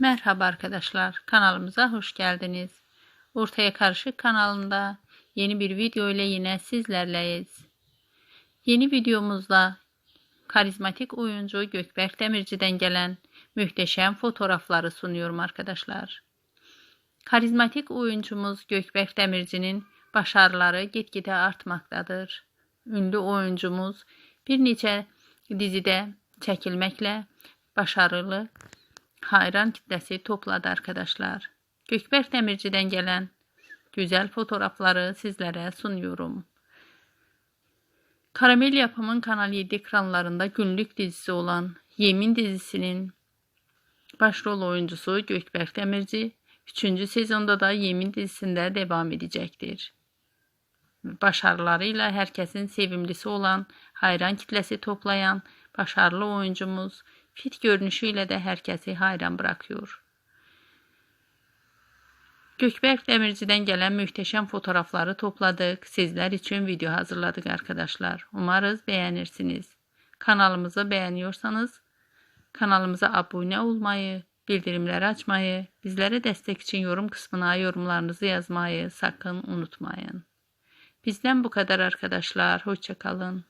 Merhaba arkadaşlar, kanalımıza hoş geldiniz. Ortaya Karışık kanalında yeni bir video ile yine sizlerleyiz. Yeni videomuzda karizmatik oyuncu Gökberk Demirci'den gelen muhteşem fotoğrafları sunuyorum arkadaşlar. Karizmatik oyuncumuz Gökberk Demirci'nin başarıları gitgide artmaktadır. Ünlü oyuncumuz bir neçə dizide çəkilməklə başarılı hayran kitlesi topladı arkadaşlar. Gökberk Demirci'den gelen güzel fotoğrafları sizlere sunuyorum. Karamel Yapım'ın Kanal 7 ekranlarında günlük dizisi olan Yemin dizisinin başrol oyuncusu Gökberk Demirci 3. sezonda da Yemin dizisinde devam edecektir. Başarılarıyla herkesin sevimlisi olan, hayran kitlesi toplayan başarılı oyuncumuz fit görünüşüyle de herkesi hayran bırakıyor. Gökberk Demirci'den gelen muhteşem fotoğrafları topladık. Sizler için video hazırladık arkadaşlar. Umarız beğenirsiniz. Kanalımızı beğeniyorsanız kanalımıza abone olmayı, bildirimleri açmayı, bizlere destek için yorum kısmına yorumlarınızı yazmayı sakın unutmayın. Bizden bu kadar arkadaşlar. Hoşçakalın.